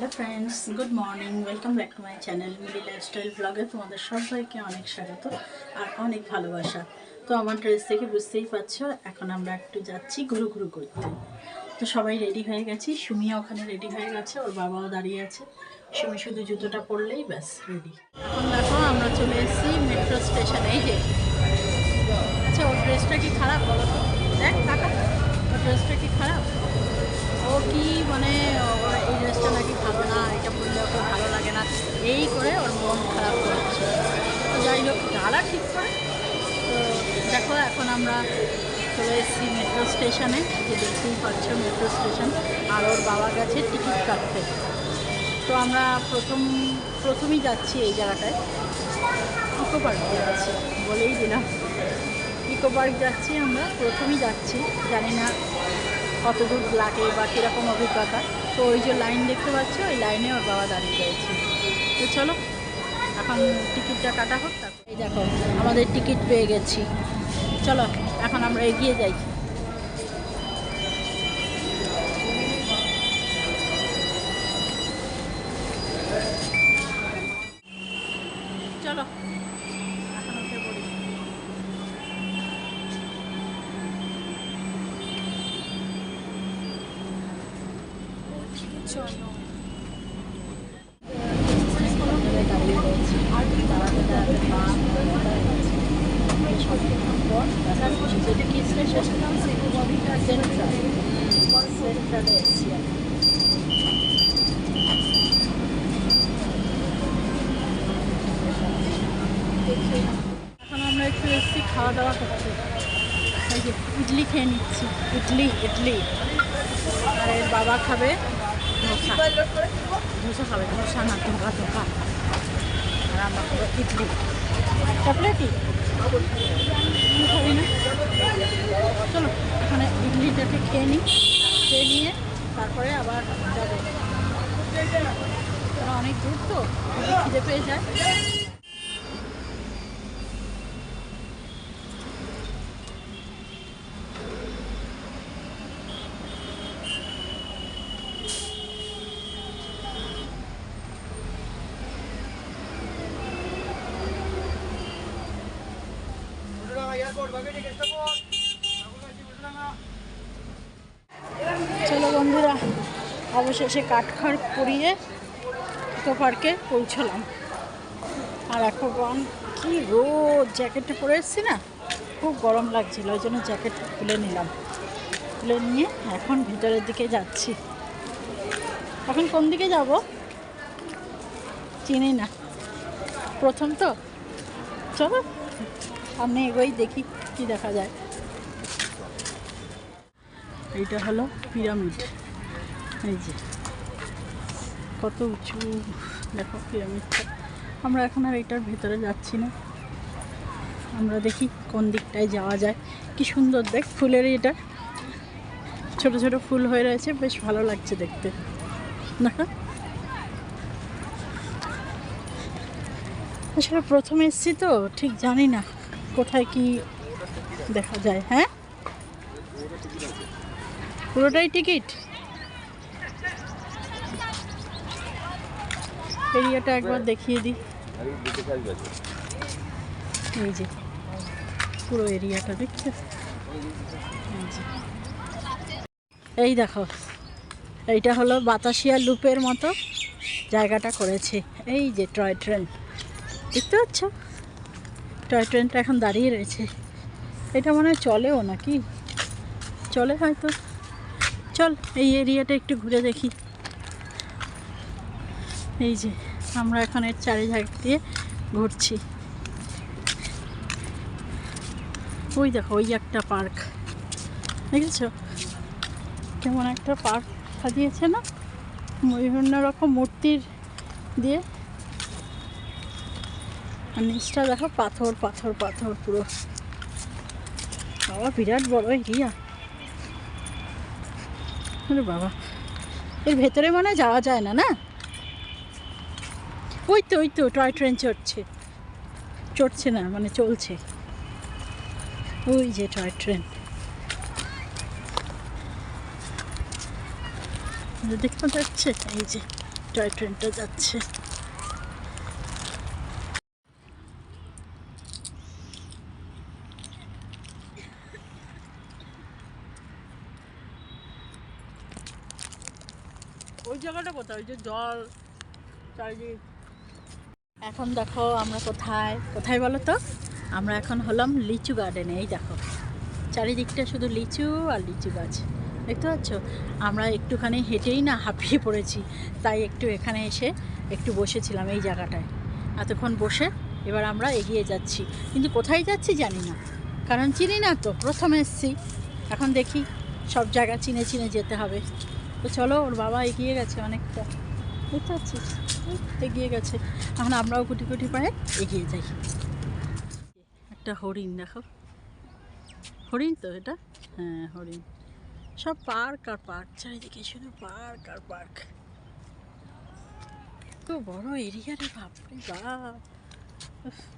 Hello friends good morning welcome back to my channel Mili lifestyle ব্লগে তোমাদের সবাইকে অনেক স্বাগত আর অনেক ভালোবাসা। তো আমার ড্রেস দেখে বুঝতেই পারছ, এখন আমরা একটু যাচ্ছি ঘুরু ঘুরু করতে। তো সবাই রেডি হয়ে গেছি, সুমিয়া ওখানে রেডি হয়ে গেছে, ওর বাবাও দাঁড়িয়ে আছে। সুমি শুধু জুতোটা পরলেই ব্যাস রেডি এখন দেখো, আমরা চলে এসেছি মেট্রো স্টেশনে যে। আচ্ছা ওর ড্রেসটা কি খারাপ বলো তো? দেখ টাকা ওর ড্রেসটা কি খারাপ? ও কি মানে এই করে ওর মন খারাপ করছে। তো যাই হোক যারা ঠিক করে। তো দেখো, এখন আমরা চলে এসেছি মেট্রো স্টেশনে যে দেখতেই পাচ্ছ মেট্রো স্টেশন আর ওর বাবা গেছে টিকিট কাটতে। তো আমরা প্রথম, প্রথমেই যাচ্ছি এই জায়গাটায়। ইকো পার্কে যাচ্ছি বলেই দিলাম। ইকো পার্ক যাচ্ছি আমরা, প্রথমেই যাচ্ছি। জানি না কত দূর লাগে বা কীরকম অভিজ্ঞতা। তো ওই যে লাইন দেখতে পাচ্ছ, ওই লাইনে ওর বাবা দাঁড়িয়ে রয়েছে। তো চলো, এখন টিকিটটা কাটা হোক, তারপর এই দেখো, আমাদের টিকিট পেয়ে গেছি। চলো, এখন আমরা এগিয়ে যাই। চলো, এখন উঠে পড়ি চলো যেটা কি স্টেশন সেন্ট্রাল এসছি এখন আমরা একটু এসছি খাওয়া দাওয়া করতে ইডলি খেয়ে নিচ্ছি। ইডলি ইডলি। আর এর বাবা খাবে ধোসা। ধোসা খাবে ধোসা না ধোকা ধোকা। আর আমরা খাব ইডলি। চকলেটই? তুমি খাবি না চলো এখানে ইডলিটাকে খেয়ে নিই। খেয়ে নিয়ে তারপরে আবার যাব। অনেক দূর তো খিদে পেয়ে যায় চলো বন্ধুরা অবশেষে কাঠখড় পুড়িয়ে ইকো পার্কে পৌঁছলাম। আর এখন কি রোদ, জ্যাকেটটা পরে এসেছি না? খুব গরম লাগছিল, ওই জন্য জ্যাকেট খুলে নিলাম। খুলে নিয়ে এখন ভিতরের দিকে যাচ্ছি। এখন কোন দিকে যাব? চিনি না। প্রথম তো। চলো আমি এগোই, দেখি কি দেখা যায়। এইটা হলো পিরামিড। এই যে। কত উঁচু, দেখো পিরামিডটা। আমরা এখন আর এটার ভেতরে যাচ্ছি না। আমরা দেখি কোন দিকটায় যাওয়া যায়। কি সুন্দর দেখ ফুলের এটা। ছোট ছোট ফুল হয়ে রয়েছে, বেশ ভালো লাগছে দেখতে। দেখো। আসলে প্রথমে এসেছি তো, ঠিক জানি না কোথায় কি দেখা যায় হ্যাঁ? পুরোটাই টিকিট? এরিয়াটা একবার দেখিয়ে দিই। এই যে, পুরো এরিয়াটা দেখছ এই দেখো, এইটা হলো বাতাসিয়া লুপের মতো জায়গাটা করেছে। এই যে টয় ট্রেন, দেখতে পাচ্ছ? টয় ট্রেনটা এখন দাঁড়িয়ে রয়েছে। এটা মনে হয় চলেও নাকি? চলে হয়তো। চল, এই এরিয়াটা একটু ঘুরে দেখি। এই যে, আমরা এখন এর চারিধার দিয়ে ঘুরছি। ওই দেখো, ওই একটা পার্ক। দেখেছ? কেমন একটা পার্ক সাজিয়েছে না? বিভিন্ন রকম মূর্তির দিয়ে। আর নিচটা দেখো, পাথর পাথর পাথর পুরো। বাবা, বিরাট বড় এরিয়া বাবা, এর ভেতরে মনে যাওয়া যায় না না? ওই তো ওই তো, টয় ট্রেন চড়ছে। চড়ছে না মানে চলছে। ওই যে টয় ট্রেন। দেখতে যাচ্ছে এই যে টয় ট্রেনটা যাচ্ছে। ওই জায়গাটা কোথায়? ওই যে জল, চারিদিক। এখন দেখো আমরা কোথায় কোথায় বলো তো? আমরা এখন হলাম লিচু গার্ডেনে এই দেখো। চারিদিকটা শুধু লিচু আর লিচু গাছ, দেখতে পাচ্ছ? আমরা একটুখানি হেঁটেই না হাঁপিয়ে পড়েছি, তাই একটু এখানে এসে একটু বসেছিলাম এই জায়গাটায়। এতক্ষণ বসে এবার আমরা এগিয়ে যাচ্ছি। কিন্তু কোথায় যাচ্ছি জানি না, কারণ চিনি না তো, প্রথম এসছি। এখন দেখি সব জায়গা চিনে চিনে যেতে হবে। তো চলো, ওর বাবা এগিয়ে গেছে অনেকটা। বুঝতে পারছিস ওই এগিয়ে গেছে। এখন আমরাও গুটি কুটি পায়ে এগিয়ে যাই। একটা হরিণ দেখো। হরিণ তো এটা? হ্যাঁ হরিণ। সব পার্ক আর পার্ক চারিদিকে শুধু পার্ক আর পার্ক। তো বড় এরিয়া রে বাপরে বাপ।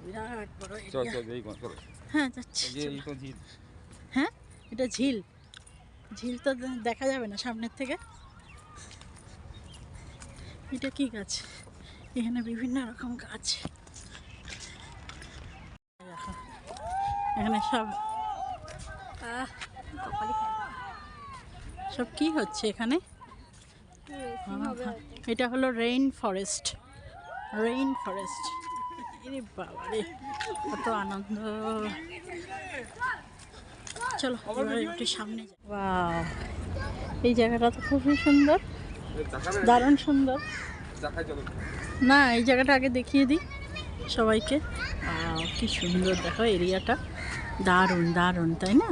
বিরাট বড় এরিয়া। হ্যাঁ যাচ্ছি হ্যাঁ? এটা ঝিল। ঝিল তো দেখা যাবে না সামনের থেকে। এটা কি গাছ? এখানে বিভিন্ন রকম গাছ। এখানে সব আহ, সব কি হচ্ছে এখানে? এটা হলো রেইন ফরেস্ট রেইন ফরেস্ট এরে বাবা কত আনন্দ। চলো একটু সামনে যাই। এই জায়গাটা তো খুবই সুন্দর। দারুণ সুন্দর। না এই জায়গাটা আগে দেখিয়ে দিই সবাইকে। কি সুন্দর দেখো এরিয়াটা। দারুণ দারুণ তাই না?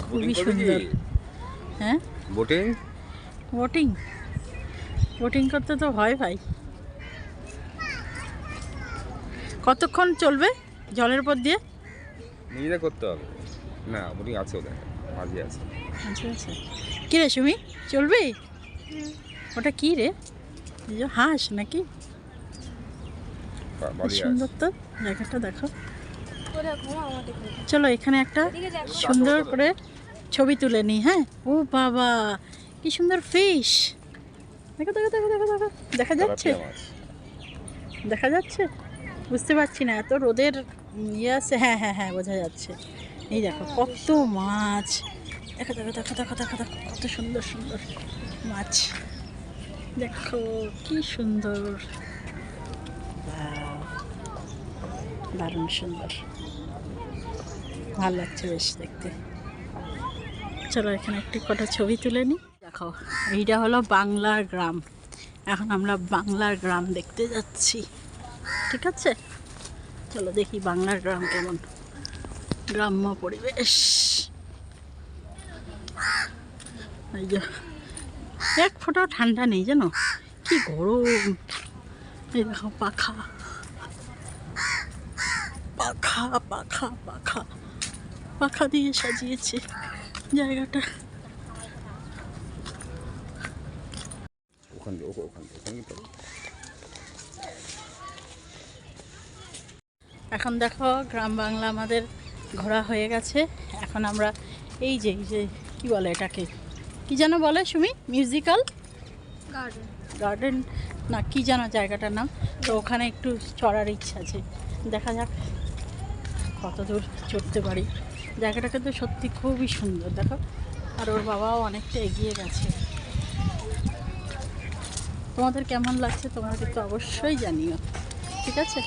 খুবই সুন্দর। হ্যাঁ? বোটিং বোটিং বোটিং করতে তো ভয় ভাই। কতক্ষণ চলবে জলের উপর দিয়ে? নিজেরা করতে হবে। না বোটিং আছে ওদের। মাঝে আছে। আচ্ছা আচ্ছা কী রে সুমি চলবে? ওটা কি রে? হাঁস নাকি? কি সুন্দর তো জায়গাটা দেখো। চলো এখানে একটা সুন্দর করে ছবি তুলে নিই হ্যাঁ? ও বাবা কি সুন্দর ফিশ দেখো দেখো দেখো দেখো দেখো। দেখা যাচ্ছে? দেখা যাচ্ছে? বুঝতে পারছি না এত রোদের ইয়ে আছে। হ্যাঁ হ্যাঁ হ্যাঁ বোঝা যাচ্ছে। এই দেখো কত মাছ। দেখো দেখো দেখো দেখো দেখো দেখো কত সুন্দর সুন্দর মাছ। দেখো কি সুন্দর। দারুণ সুন্দর। ভালো লাগছে বেশ দেখতে। চলো এখানে একটি কটা ছবি তুলে নিই দেখো এইটা হলো বাংলার গ্রাম। এখন আমরা বাংলার গ্রাম দেখতে যাচ্ছি। ঠিক আছে? চলো দেখি বাংলার গ্রাম কেমন। গ্রাম্য পরিবেশ। এই যে এক ফোঁটাও ঠান্ডা নেই জানো? কি গরম। এই দেখো পাখা। পাখা পাখা পাখা। পাখা দিয়ে সাজিয়েছে জায়গাটা। ওখান এখন দেখো গ্রাম বাংলা আমাদের ঘোরা হয়ে গেছে। এখন আমরা এই যে এই যে কী বলে এটাকে? কি যেন বলে সুমি? মিউজিক্যাল গার্ডেন গার্ডেন না কি যেন জায়গাটার নাম? তো ওখানে একটু চড়ার ইচ্ছা আছে। দেখা যাক। কত দূর চড়তে পারি। জায়গাটা কিন্তু সত্যি খুবই সুন্দর দেখো। আর ওর বাবাও অনেকটা এগিয়ে গেছে। তোমাদের কেমন লাগছে তোমরা কিন্তু অবশ্যই জানিও। ঠিক আছে?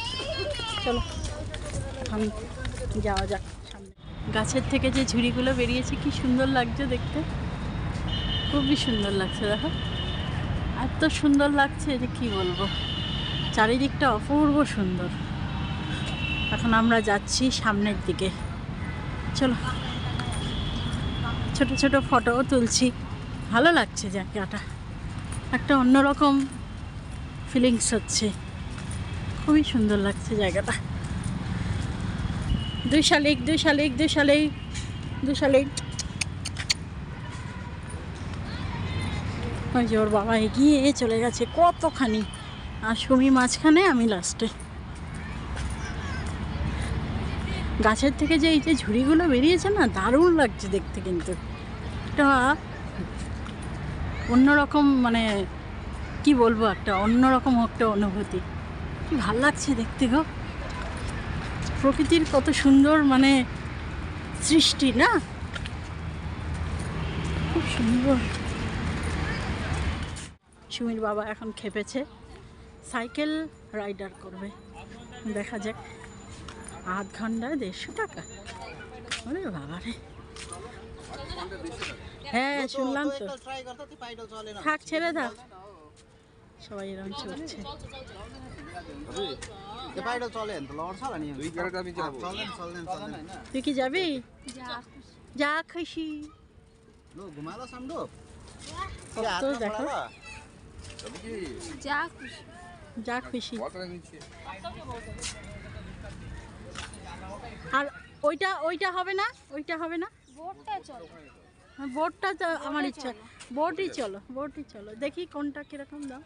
চলো এখন যাওয়া যাক সামনে। গাছের থেকে যে ঝুড়িগুলো বেরিয়েছে কি সুন্দর লাগছে দেখতে। খুবই সুন্দর লাগছে, দেখো। এত সুন্দর লাগছে যে কি বলব? চারিদিকটা অপূর্ব সুন্দর। এখন আমরা যাচ্ছি সামনের দিকে। চলো। ছোট ছোট ফটোও তুলছি। ভালো লাগছে জায়গাটা। একটা অন্যরকম ফিলিংস হচ্ছে। খুবই সুন্দর লাগছে জায়গাটা। দুই শালিক দুই শালিক দুই শালিক দুই শালিক। ওই যে ওর বাবা এগিয়ে চলে গেছে কতখানি? আর সুমি মাঝখানে, আমি লাস্টে। গাছের থেকে যে এই যে ঝুড়িগুলো বেরিয়েছে না, দারুণ লাগছে দেখতে কিন্তু। এটা অন্যরকম মানে কি বলব, একটা অন্যরকম একটা অনুভূতি। কি ভালো লাগছে দেখতে গো। প্রকৃতির কত সুন্দর মানে সৃষ্টি না? খুব সুন্দর। সুমির বাবা এখন খেপেছে। সাইকেল রাইডার করবে। দেখা যাক। আধ ঘন্টায় দেড়শো টাকা। ওরে বাবা রে। হ্যাঁ শুনলাম তো। থাক ছেড়ে থাক। সবাই এরকম চলছে। তুই কি যাবি? যা খুশি। দেখো। যা খুশি। নিচে আর ওইটা ওইটা হবে না? ওইটা হবে না? হ্যাঁ, বোটটা তো আমার ইচ্ছা। বোটই চলো বোটই চলো। দেখি কোনটা কীরকম দাম।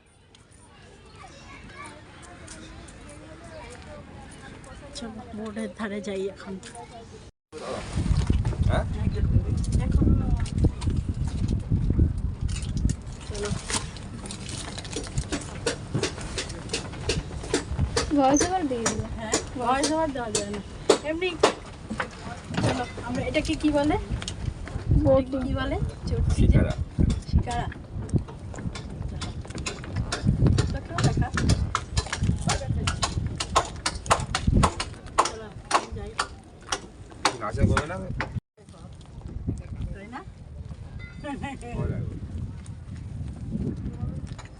চলো বোটের ধারে যাই এখন। ভয়েস ওভার দিয়ে দিল। হ্যাঁ ভয়েস ওভার দেওয়া যায় না। এমনি চলো আমরা এটাকে কি বলে? বোটিং কি বলে? শিকারা। শিকারা।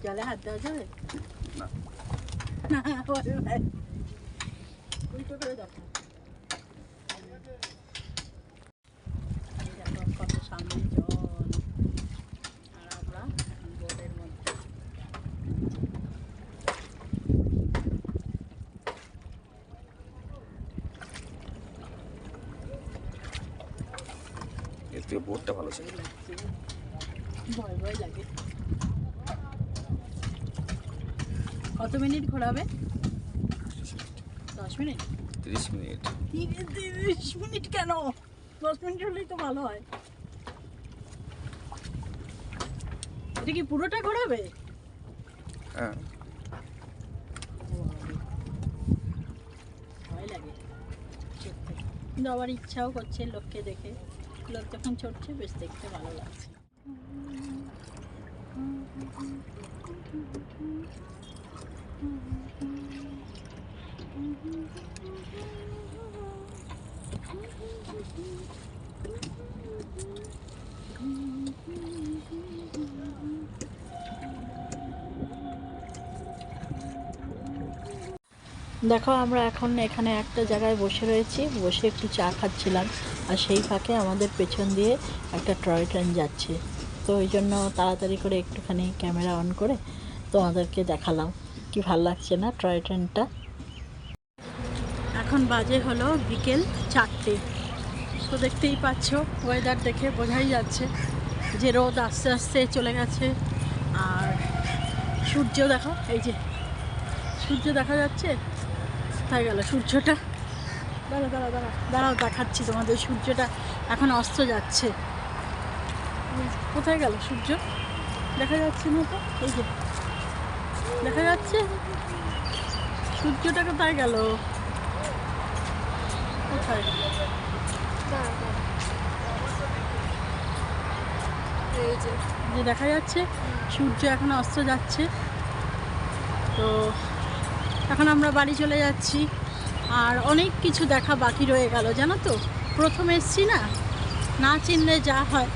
জলে হাত দেওয়া যাবে না। না, বলে ভাই। উল্টো করে দেখো এই দেখো কত সামনে জল আর আমরা বোটের মধ্যে এর থেকে বোটটা ভালো ছিল। ভয় ভয় লাগে। কত মিনিট ঘোরাবে? দশ মিনিট? তিরিশ মিনিট। তিরিশ মিনিট কেন? দশ মিনিট হলেই তো ভালো হয়। এটা কি পুরোটা ঘোরাবে? হ্যাঁ। ভয় লাগে। কিন্তু আবার ইচ্ছাও করছে লোককে দেখে। লোক যখন চড়ছে বেশ দেখতে ভালো লাগছে। দেখো, আমরা এখন এখানে একটা জায়গায় বসে রয়েছি। বসে একটু চা খাচ্ছিলাম আর সেই ফাঁকে আমাদের পেছন দিয়ে একটা টয় ট্রেন যাচ্ছে। তো ওই জন্য তাড়াতাড়ি করে একটুখানি ক্যামেরা অন করে তোমাদেরকে দেখালাম। কি ভালো লাগছে না টয় ট্রেনটা? এখন বাজে হলো বিকেল চারটে। তো দেখতেই পাচ্ছ ওয়েদার দেখে বোঝাই যাচ্ছে যে রোদ আস্তে আস্তে চলে গেছে। আর সূর্য দেখো, এই যে সূর্য দেখা যাচ্ছে? কোথায় গেল সূর্যটা? দাঁড়া দাঁড়া দাঁড়া দাঁড়াও, দেখাচ্ছি তোমাদের সূর্যটা এখন অস্ত যাচ্ছে। কোথায় গেল সূর্য? দেখা যাচ্ছে না তো? এই যে দেখা যাচ্ছে? সূর্যটা কোথায় গেল। কোথায়? যে দেখা যাচ্ছে, সূর্য এখন অস্ত যাচ্ছে। তো এখন আমরা বাড়ি চলে যাচ্ছি। আর অনেক কিছু দেখা বাকি রয়ে গেল, জানো তো? প্রথম এসছি না? না চিনলে যা হয়।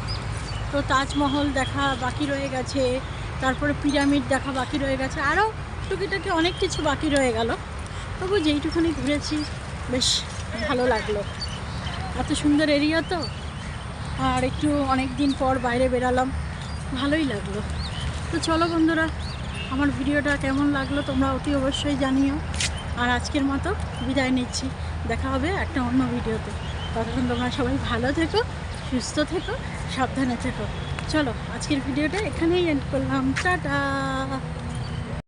তো তাজমহল দেখা বাকি রয়ে গেছে। তারপরে পিরামিড দেখা বাকি রয়ে গেছে। আরও টুকিটাকি অনেক কিছু বাকি রয়ে গেল। তবু যেইটুখানি ঘুরেছি, বেশ ভালো লাগল। এত সুন্দর এরিয়া তো। আর একটু অনেক দিন পর বাইরে বেরালাম, ভালোই লাগল। তো চলো বন্ধুরা, আমার ভিডিওটা কেমন লাগল তোমরা অতি অবশ্যই জানিও। আর আজকের মতো বিদায় নিচ্ছি। দেখা হবে একটা অন্য ভিডিওতে। ততক্ষণ তোমরা সবাই ভালো থেকো, সুস্থ থেকো, সাবধানে থেকো। চলো আজকের ভিডিওটা এখানেই এন্ড করলাম। টাটা!